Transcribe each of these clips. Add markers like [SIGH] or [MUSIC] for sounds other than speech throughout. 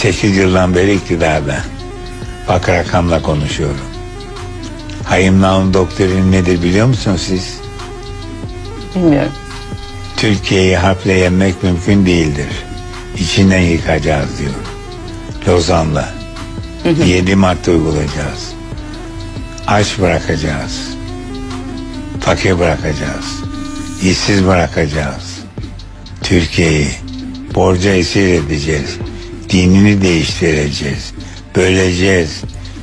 8 yıldan beri iktidarda. Bak rakamla konuşuyorum. Hayım Naum doktrini nedir biliyor musunuz siz? Bilmiyorum. Türkiye'yi harple yenmek mümkün değildir. İçinden yıkacağız diyor. Lozan'la. 7 madde uygulayacağız. Aç bırakacağız. Fakir bırakacağız. işsiz bırakacağız. Türkiye'yi borca esir edeceğiz. Dinini değiştireceğiz. Böleceğiz.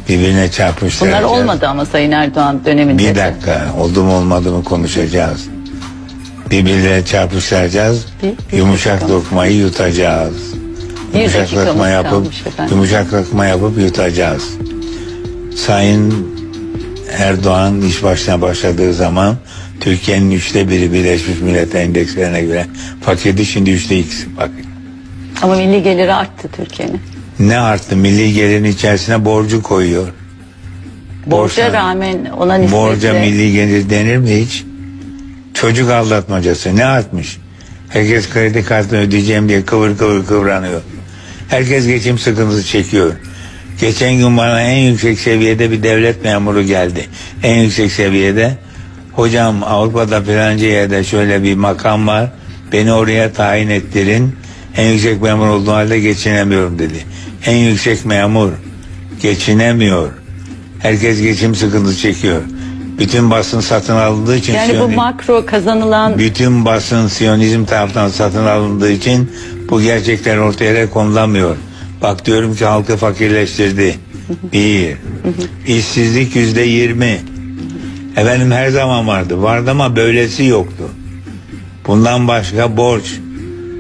Birbirine çarpıştıracağız. Bunlar olmadı ama Sayın Erdoğan döneminde. Bir dakika oldu mu olmadı mı konuşacağız. Birbirleriyle çarpıştıracağız. Bir- yumuşak dakika. lokmayı yutacağız. Bir Yumuşak lokma yapıp yumuşak lokma yapıp yutacağız. Sayın Erdoğan iş başına başladığı zaman Türkiye'nin üçte biri Birleşmiş Milletler endekslerine göre fakirdi şimdi üçte ikisi fakir. Ama milli geliri arttı Türkiye'nin. Ne arttı? Milli gelirin içerisine borcu koyuyor. Borca Borçlan- rağmen ona nispetle. Borca milli gelir denir mi hiç? Çocuk aldatmacası ne artmış? Herkes kredi kartını ödeyeceğim diye kıvır kıvır kıvranıyor. Herkes geçim sıkıntısı çekiyor. Geçen gün bana en yüksek seviyede bir devlet memuru geldi. En yüksek seviyede. Hocam Avrupa'da filanca yerde şöyle bir makam var. Beni oraya tayin ettirin. En yüksek memur olduğum halde geçinemiyorum dedi. En yüksek memur geçinemiyor. Herkes geçim sıkıntısı çekiyor. Bütün basın satın alındığı için Yani bu Siyoni- makro kazanılan bütün basın Siyonizm tarafından satın alındığı için bu gerçekler ortaya konulamıyor. Bak diyorum ki halkı fakirleştirdi. [LAUGHS] Bir. İşsizlik yüzde yirmi. Efendim her zaman vardı. Vardı ama böylesi yoktu. Bundan başka borç.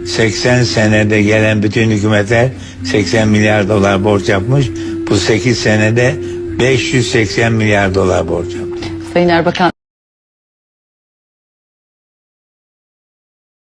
80 senede gelen bütün hükümetler 80 milyar dolar borç yapmış. Bu 8 senede 580 milyar dolar borç yapmış. Sayın Erbakan